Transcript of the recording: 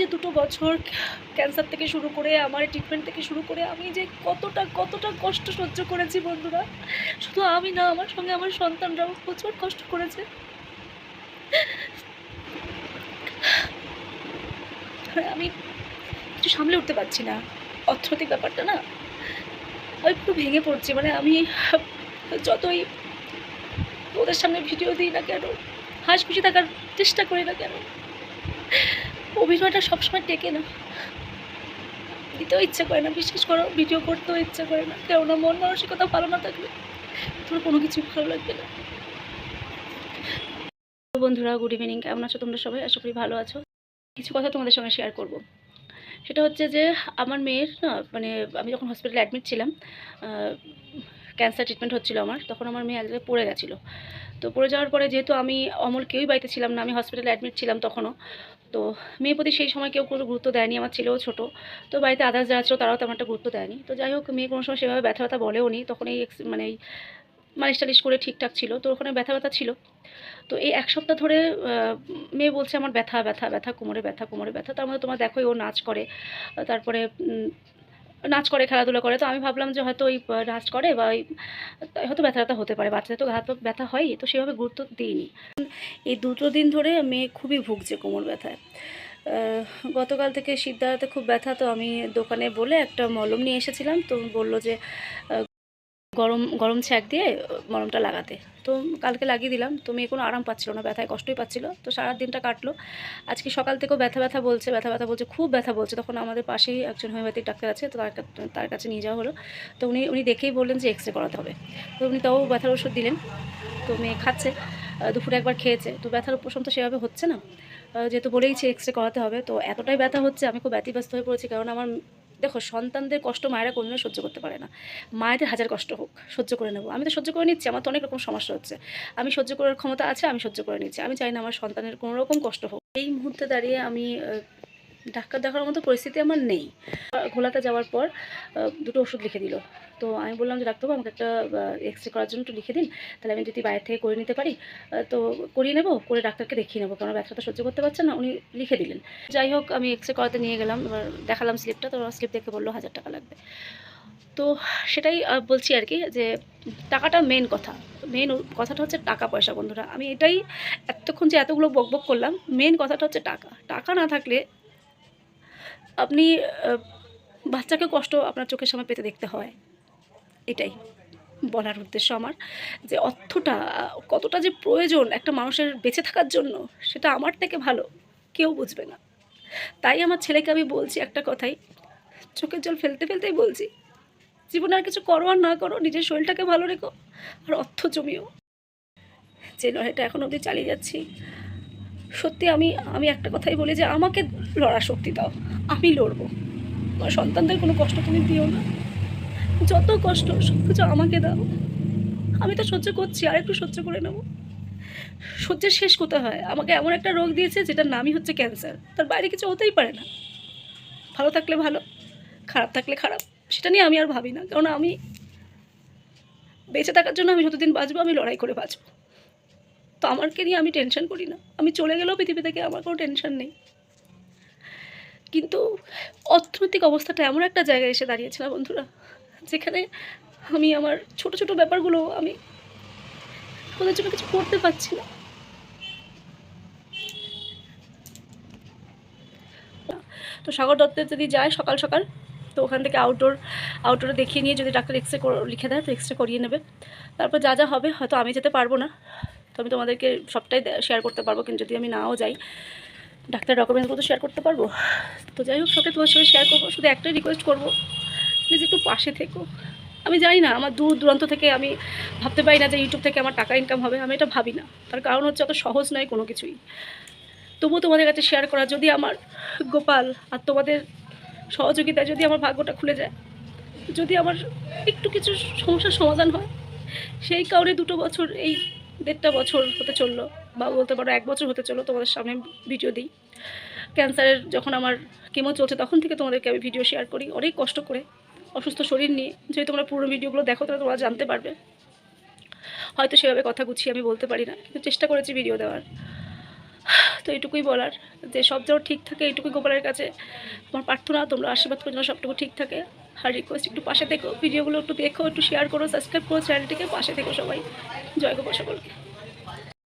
যে দুটো বছর ক্যান্সার থেকে শুরু করে, আমার ট্রিটমেন্ট থেকে শুরু করে, আমি যে কতটা কতটা কষ্ট সহ্য করেছি বন্ধুরা। শুধু আমি না, আমার সঙ্গে আমার সন্তানরাও প্রচুর কষ্ট করেছে। আমি কিছু সামলে উঠতে পারছি না। অর্থনৈতিক ব্যাপারটা না, একটু ভেঙে পড়ছি। মানে আমি যতই ওদের সামনে ভিডিও দিই না কেন হাসি খুশি থাকার চেষ্টা করি না কেন অভিনয়টা সবসময় টেকে না। দিতেও ইচ্ছে করে না বিশেষ করো ভিডিও করতেও ইচ্ছে করে না। কেননা মন মানসিকতা ভালো না থাকলে তোমার কোনো কিছুই ভালো লাগবে না। বন্ধুরা গুড ইভিনিং কেমন আছো তোমরা সবাই? আশা করি ভালো আছো। কিছু কথা তোমাদের সঙ্গে শেয়ার করব। সেটা হচ্ছে যে, আমার মেয়ের না মানে আমি যখন হসপিটালে অ্যাডমিট ছিলাম ক্যান্সার ট্রিটমেন্ট হচ্ছিল আমার, তখন আমার মেয়ে এক জায়গায় পড়ে গেছিল। তো পড়ে যাওয়ার পরে যেহেতু আমি অমল কেউই বাড়িতে ছিলাম না, আমি হসপিটালে অ্যাডমিট ছিলাম তখনও। তো মেয়ের প্রতি সেই সময় কেউ কোনো গুরুত্ব দেয়নি, আমার ছেলেও ছোটো। তো বাড়িতে আদার্স যারা ছিল তারাও তেমন একটা গুরুত্ব দেয়নি। তো যাই হোক, মেয়ে কোনো সময় সেভাবে ব্যথা ব্যথা বলেও নি তখন এই মানে এই মালিশ টালিশ করে ঠিকঠাক ছিল। তো ওখানে ব্যথা ব্যথা ছিল। তো এই এক সপ্তাহ ধরে মেয়ে বলছে আমার ব্যথা ব্যথা ব্যথা, কোমরে ব্যথা কোমরে ব্যথা। তার মধ্যে তোমার দেখোই ও নাচ করে। তারপরে নাচ করে, খেলাধুলা করে। তো আমি ভাবলাম যে হয়তো ওই নাচ করে বা ওই হয়তো ব্যথা ব্যথা হতে পারে। বাচ্চাদের তো হাত ব্যথা হয়ই, তো সেভাবে গুরুত্ব দিইনি। এই দুটো দিন ধরে মেয়ে খুবই ভুগছে কোমর ব্যথায়। গতকাল থেকে সিদ্ধার্থে খুব ব্যথা, তো আমি দোকানে বলে একটা মলম নিয়ে এসেছিলাম। তো বলল যে গরম গরম ছ্যাঁক দিয়ে মলমটা লাগাতে। তো কালকে লাগিয়ে দিলাম। তো মেয়ে কোনো আরাম পাচ্ছিল না, ব্যথায় কষ্টই পাচ্ছিল। তো সারা দিনটা কাটলো। আজকে সকাল থেকেও ব্যথা ব্যথা বলছে, ব্যথা ব্যথা বলছে, খুব ব্যথা বলছে। তখন আমাদের পাশেই একজন হোমিওপ্যাথিক ডাক্তার আছে, তো তার তার কাছে নিয়ে যাওয়া হলো। তো উনি উনি দেখেই বললেন যে এক্স রে করাতে হবে। তো উনি তাও ব্যথার ওষুধ দিলেন। তো মেয়ে খাচ্ছে দুপুরে একবার খেয়েছে। তো ব্যথার উপশম তো সেভাবে হচ্ছে না। যেহেতু বলেইছে এক্স রে করাতে হবে, তো এতটাই ব্যথা হচ্ছে, আমি খুব ব্যতিব্যস্ত হয়ে পড়েছি। কারণ আমার দেখো, সন্তানদের কষ্ট মায়েরা কোনো সহ্য করতে পারে না। মায়েদের হাজার কষ্ট হোক, সহ্য করে নেব। আমি তো সহ্য করে নিচ্ছি, আমার তো অনেক রকম সমস্যা হচ্ছে। আমি সহ্য করার ক্ষমতা আছে, আমি সহ্য করে নিচ্ছি। আমি চাই না আমার সন্তানের কোনো রকম কষ্ট হোক। এই মুহূর্তে দাঁড়িয়ে আমি ডাক্তার দেখার মতো পরিস্থিতি আমার নেই। ঘোলাতে যাওয়ার পর দুটো ওষুধ লিখে দিল। তো আমি বললাম যে, ডাক্তারবাবু, আমাকে একটা এক্স রে করার জন্য একটু লিখে দিন। তাহলে আমি যদি বাইরে থেকে করে নিতে পারি তো করিয়ে নেব, করে ডাক্তারকে দেখিয়ে নেব। কারণ ব্যথাটা সহ্য করতে পারছে না, উনি লিখে দিলেন। যাই হোক, আমি এক্স রে করাতে নিয়ে গেলাম, এবার দেখালাম স্লিপটা, তো স্লিপ দেখে বলল, হাজার টাকা লাগবে। তো সেটাই বলছি আর কি যে, টাকাটা মেন কথা। মেন কথাটা হচ্ছে টাকা পয়সা, বন্ধুরা। আমি এটাই, এতক্ষণ যে এতগুলো বকবক করলাম মেন কথাটা হচ্ছে টাকা। টাকা না থাকলে আপনি বাচ্চাকে কষ্ট আপনার চোখের সামনে পেতে দেখতে হয়। এটাই বলার উদ্দেশ্য আমার। যে অর্থটা, কতটা যে প্রয়োজন একটা মানুষের বেঁচে থাকার জন্য, সেটা আমার থেকে ভালো, কেউ বুঝবে না। তাই আমার ছেলেকে আমি বলছি একটা কথাই, চোখের জল ফেলতে ফেলতেই বলছি, জীবনে আর কিছু করো আর না করো, নিজের শরীরটাকে ভালো রেখো, আর অর্থ জমিও। যে লড়াইটা এখন অবধি চালিয়ে যাচ্ছি। সত্যি আমি আমি একটা কথাই বলি যে আমাকে লড়ার শক্তি দাও, আমি লড়বো। আমার সন্তানদের কোনো কষ্ট তুমি দিও না। যত কষ্ট সব কিছু আমাকে দাও। আমি তো সহ্য করছি, আর একটু সহ্য করে নেব। সহ্যের শেষ কোথায় হয়? আমাকে এমন একটা রোগ দিয়েছে যেটার নামই হচ্ছে ক্যান্সার। তার বাইরে কিছু হতেই পারে না। ভালো থাকলে ভালো, খারাপ থাকলে খারাপ, সেটা নিয়ে আমি আর ভাবি না। কারণ আমি বেঁচে থাকার জন্য আমি যতদিন বাঁচবো, আমি লড়াই করে বাঁচবো। তো আমারকে নিয়ে আমি টেনশন করি না। আমি চলে গেলেও পৃথিবী থেকে আমার কোনো টেনশন নেই। কিন্তু অর্থনৈতিক অবস্থাটা এমন একটা জায়গায় এসে দাঁড়িয়েছে না বন্ধুরা, যেখানে আমি আমার ছোট ছোট ব্যাপারগুলো আমি ওদের জন্য কিছু করতে পারছি না। তো সাগর দত্তের যদি যায় সকাল সকাল, তো ওখান থেকে আউটডোর আউটডোরে দেখিয়ে নিয়ে যদি ডাক্তার এক্স রে লিখে দেয়, তো এক্স রে করিয়ে নেবে। তারপর যা যা হবে হয়তো আমি যেতে পারব না। তো আমি তোমাদেরকে সবটাই শেয়ার করতে পারব, কিন্তু যদি আমি নাও যাই, ডাক্তার ডকুমেন্টসগুলো তো শেয়ার করতে পারব। তো যাই হোক, সবটাই তোমার সঙ্গে শেয়ার করব, শুধু একটাই রিকোয়েস্ট করব প্লিজ একটু পাশে থেকো। আমি জানি না, আমার দূর দূরান্ত থেকে আমি ভাবতে পারি না যে ইউটিউব থেকে আমার টাকা ইনকাম হবে, আমি এটা ভাবি না। তার কারণ হচ্ছে অত সহজ নয় কোনো কিছুই। তবুও তোমাদের কাছে শেয়ার করা, যদি আমার গোপাল আর তোমাদের সহযোগিতায় যদি আমার ভাগ্যটা খুলে যায়, যদি আমার একটু কিছু সমস্যার সমাধান হয়, সেই কারণে দুটো বছর এই দেড়টা বছর হতে চলল, বা বলতে পারো এক বছর হতে চলল তোমাদের সামনে ভিডিও দিই। ক্যান্সারের যখন আমার কেমো চলছে তখন থেকে তোমাদেরকে আমি ভিডিও শেয়ার করি। অনেক কষ্ট করে, অসুস্থ শরীর নিয়ে। যদি তোমরা পুরো ভিডিওগুলো দেখো তাহলে তোমরা জানতে পারবে। হয়তো সেভাবে কথা গুছিয়ে আমি বলতে পারি না, কিন্তু চেষ্টা করেছি ভিডিও দেওয়ার। তো এটুকুই বলার, যে সব যেন ঠিক থাকে এইটুকুই গোপালের কাছে। আমার প্রার্থনা, তোমরা আশীর্বাদ করে যেন সবটুকু ঠিক থাকে। আর রিকোয়েস্ট একটু পাশে থেকো ভিডিওগুলো একটু দেখো, একটু শেয়ার করো সাবস্ক্রাইব করো চ্যানেলটিকে পাশে থেকো সবাই। জয় গোপাল সকলকে।